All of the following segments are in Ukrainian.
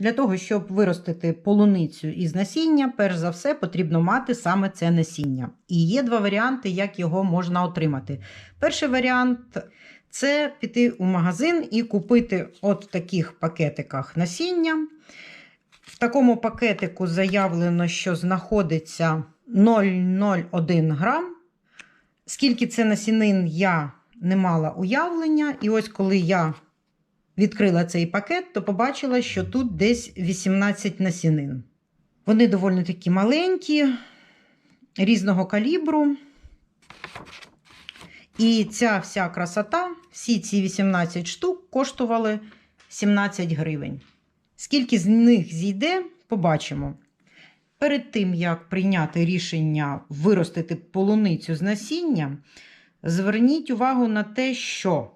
Для того, щоб виростити полуницю із насіння, перш за все потрібно мати саме це насіння. І є два варіанти, як його можна отримати. Перший варіант це піти у магазин і купити от в таких пакетиках насіння. В такому пакетику заявлено, що знаходиться 0,01 грам. Скільки це насінин, я не мала уявлення. І ось коли я відкрила цей пакет, то побачила, що тут десь 18 насінин. Вони доволі такі маленькі, різного калібру. І ця вся красота, всі ці 18 штук коштували 17 гривень. Скільки з них зійде, побачимо. Перед тим, як прийняти рішення виростити полуницю з насіння, зверніть увагу на те, що,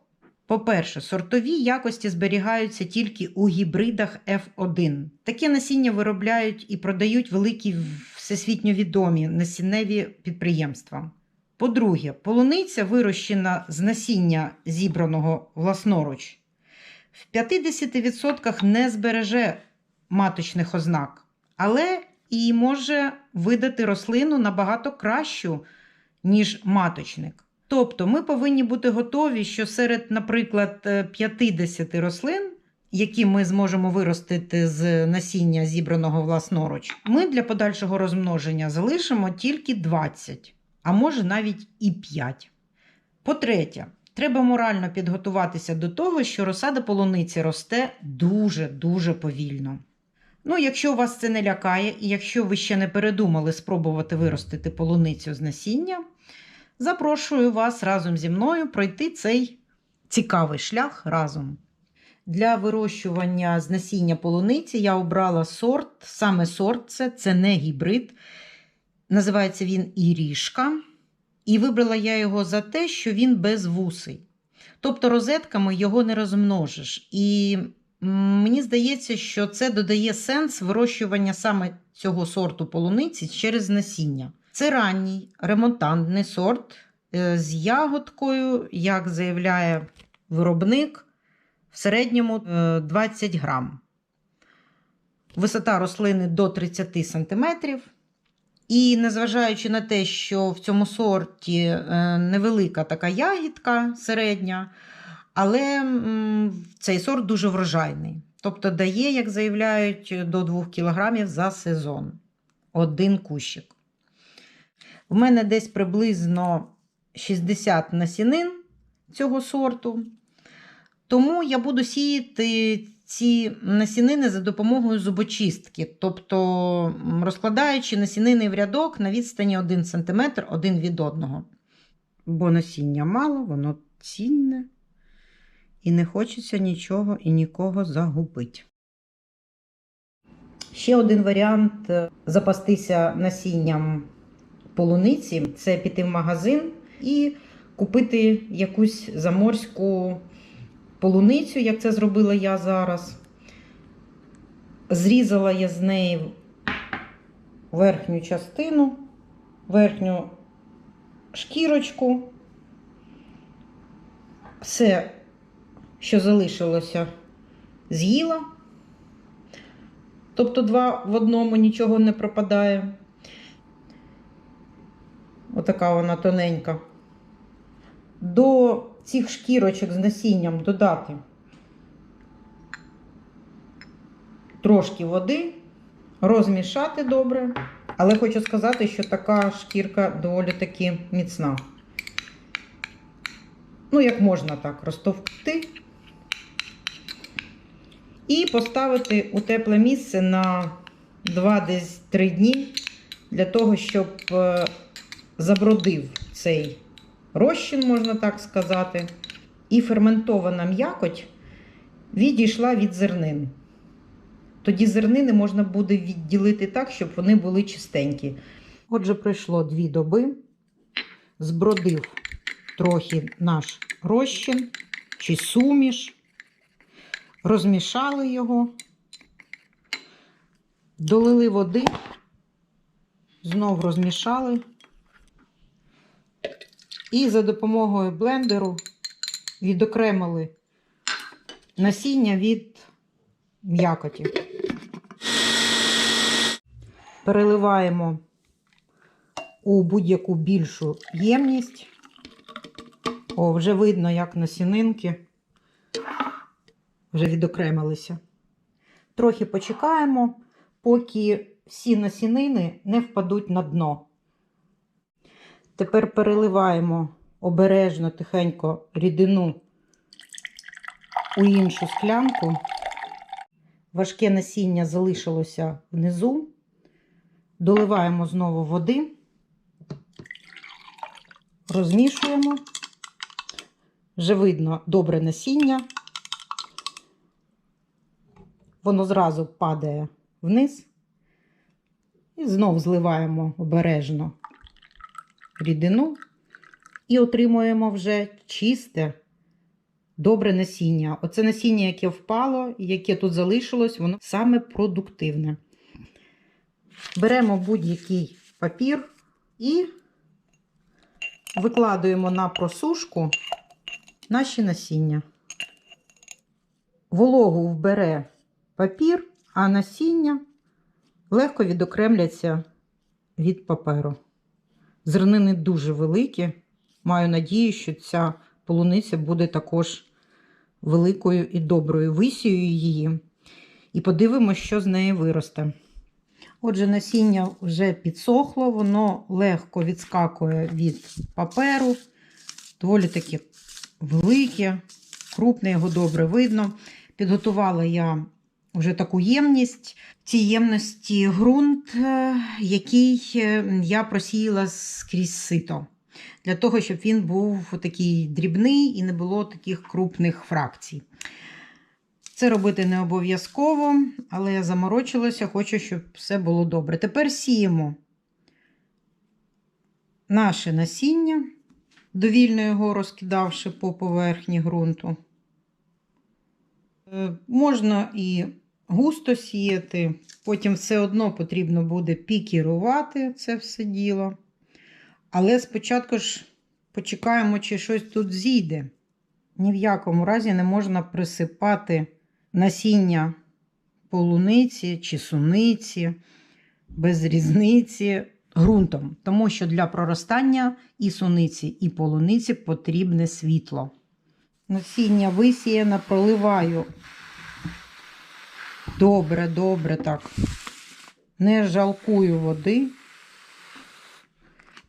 по-перше, сортові якості зберігаються тільки у гібридах F1. Таке насіння виробляють і продають великі всесвітньо відомі насінневі підприємства. По-друге, полуниця вирощена з насіння, зібраного власноруч, в 50% не збереже маточних ознак, але і може видати рослину набагато кращу, ніж маточник. Тобто ми повинні бути готові, що серед, наприклад, е, 50 рослин, які ми зможемо виростити з насіння, зібраного власноруч, ми для подальшого розмноження залишимо тільки 20, а може навіть і 5. По-третє, треба морально підготуватися до того, що розсада полуниці росте дуже-дуже повільно. Ну, якщо вас це не лякає, і якщо ви ще не передумали спробувати виростити полуницю з насіння, запрошую вас разом зі мною пройти цей цікавий шлях разом. Для вирощування з насіння полуниці я обрала сорт, саме сорт це, це не гібрид. Називається він Ірішка. І вибрала я його за те, що він безвусий. Тобто розетками його не розмножиш. І Мені здається, що це додає сенс вирощування саме цього сорту полуниці через насіння. Це ранній ремонтантний сорт е, з ягодкою, як заявляє виробник, в середньому е, 20 грам. Висота рослини до 30 см. І незважаючи на те, що в цьому сорті е, невелика така ягідка середня, але цей сорт дуже врожайний. Тобто дає, як заявляють, до 2 кг за сезон. Один кущик. В мене десь приблизно 60 насінин цього сорту. Тому я буду сіяти ці насінини за допомогою зубочистки, тобто розкладаючи насінини в рядок на відстані 1 см один від одного. Бо насіння мало, воно цінне і не хочеться нічого і нікого загубити. Ще один варіант е, запастися насінням полуниці це піти в магазин і купити якусь заморську полуницю, як це зробила я зараз. Зрізала я з неї верхню частину, верхню шкірочку. Все що залишилося, з'їла. Тобто два в одному нічого не пропадає. Отака вона тоненька. До цих шкірочок з насінням додати трошки води, розмішати добре. Але хочу сказати, що така шкірка доволі таки міцна. Ну, як можна так, розтовкти і поставити у тепле місце на 2 десь 3 дні для того, щоб е, забродив цей розчин, можна так сказати, і ферментована м'якоть відійшла від зернин. Тоді зернини можна буде відділити так, щоб вони були чистенькі. Отже, пройшло дві доби, збродив трохи наш розчин чи суміш. Розмішали його, долили води, знов розмішали. І за допомогою блендеру відокремили насіння від м'якоті. переливаємо у будь-яку більшу ємність. О, вже видно, як насінинки вже відокремилися. Трохи почекаємо, поки всі насінини не впадуть на дно. Тепер переливаємо обережно, тихенько рідину у іншу склянку. Важке насіння залишилося внизу. Доливаємо знову води, розмішуємо. Вже видно добре насіння. Воно зразу падає вниз. І знов зливаємо обережно рідину і отримуємо вже чисте, добре насіння. Оце насіння, яке впало, яке тут залишилось, воно саме продуктивне. Беремо будь-який папір і викладуємо на просушку наші насіння. Вологу вбере папір, а насіння легко відокремляться від паперу. Зернини дуже великі. Маю надію, що ця полуниця буде також великою і доброю. Висію її і подивимося, що з неї виросте. Отже, насіння вже підсохло, воно легко відскакує від паперу, доволі таке велике, крупне, його добре видно. Підготувала я вже таку ємність. В цій ємності ґрунт, е, який е, я просіяла скрізь сито. Для того, щоб він був такий дрібний і не було таких крупних фракцій. Це робити не обов'язково, але я заморочилася, хочу, щоб все було добре. Тепер сіємо наше насіння, довільно його розкидавши по поверхні ґрунту. Е, Можна і густо сіяти, потім все одно потрібно буде пікірувати це все діло. Але спочатку ж почекаємо, чи щось тут зійде. Ні в якому разі не можна присипати насіння полуниці чи суниці без різниці ґрунтом, тому що для проростання і суниці, і полуниці потрібне світло. Насіння висіяно, проливаю добре, добре так. Не жалкую води.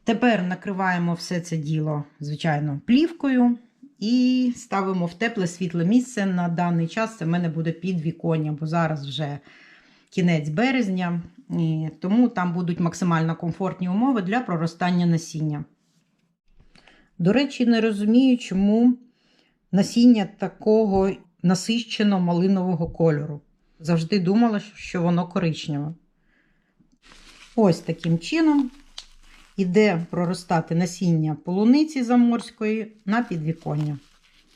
Тепер накриваємо все це діло, звичайно, плівкою і ставимо в тепле світле місце. На даний час це в мене буде підвіконня, бо зараз вже кінець березня, і тому там будуть максимально комфортні умови для проростання насіння. До речі, не розумію, чому насіння такого насищено малинового кольору. Завжди думала, що воно коричневе. Ось таким чином іде проростати насіння полуниці заморської на підвіконня.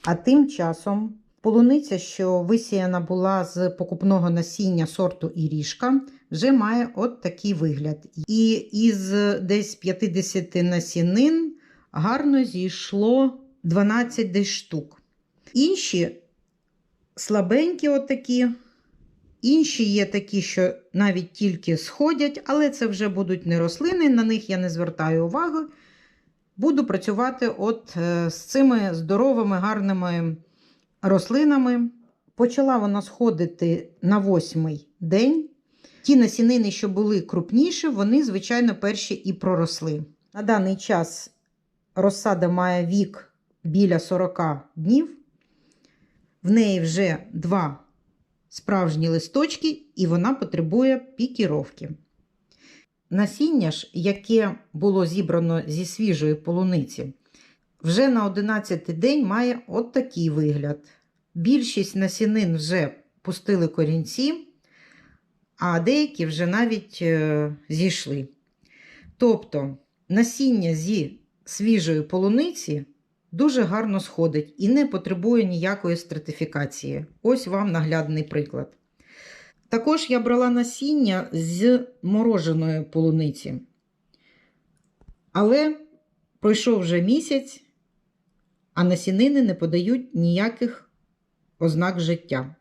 А тим часом полуниця, що висіяна була з покупного насіння сорту Ірішка, вже має от такий вигляд. І із десь 50 насінин гарно зійшло 12 десь штук. Інші слабенькі, отакі. Інші є такі, що навіть тільки сходять, але це вже будуть не рослини, на них я не звертаю уваги. Буду працювати от е, з цими здоровими, гарними рослинами. Почала вона сходити на восьмий день. Ті насінини, що були крупніші, вони, звичайно, перші і проросли. На даний час розсада має вік біля 40 днів. В неї вже два справжні листочки, і вона потребує пікіровки. Насіння ж, яке було зібрано зі свіжої полуниці, вже на 11 день має от такий вигляд. Більшість насінин вже пустили корінці, а деякі вже навіть е, зійшли. Тобто насіння зі свіжої полуниці дуже гарно сходить і не потребує ніякої стратифікації. Ось вам наглядний приклад. Також я брала насіння з мороженої полуниці. Але пройшов вже місяць, а насінини не подають ніяких ознак життя.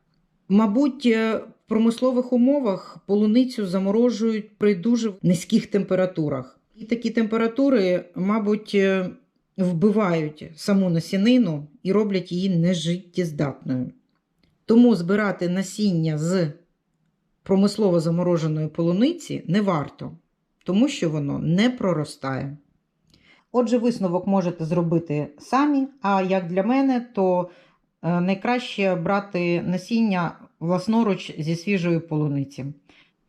Мабуть, е, В промислових умовах полуницю заморожують при дуже низьких температурах. І такі температури, мабуть, е, вбивають саму насінину і роблять її нежиттєздатною. Тому збирати насіння з промислово замороженої полуниці не варто, тому що воно не проростає. Отже, висновок можете зробити самі, а як для мене, то е, найкраще брати насіння власноруч зі свіжої полуниці.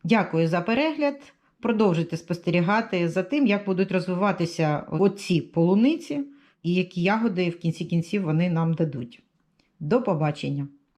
Дякую за перегляд. Продовжуйте спостерігати за тим, як будуть розвиватися оці полуниці і які ягоди в кінці кінців вони нам дадуть. До побачення!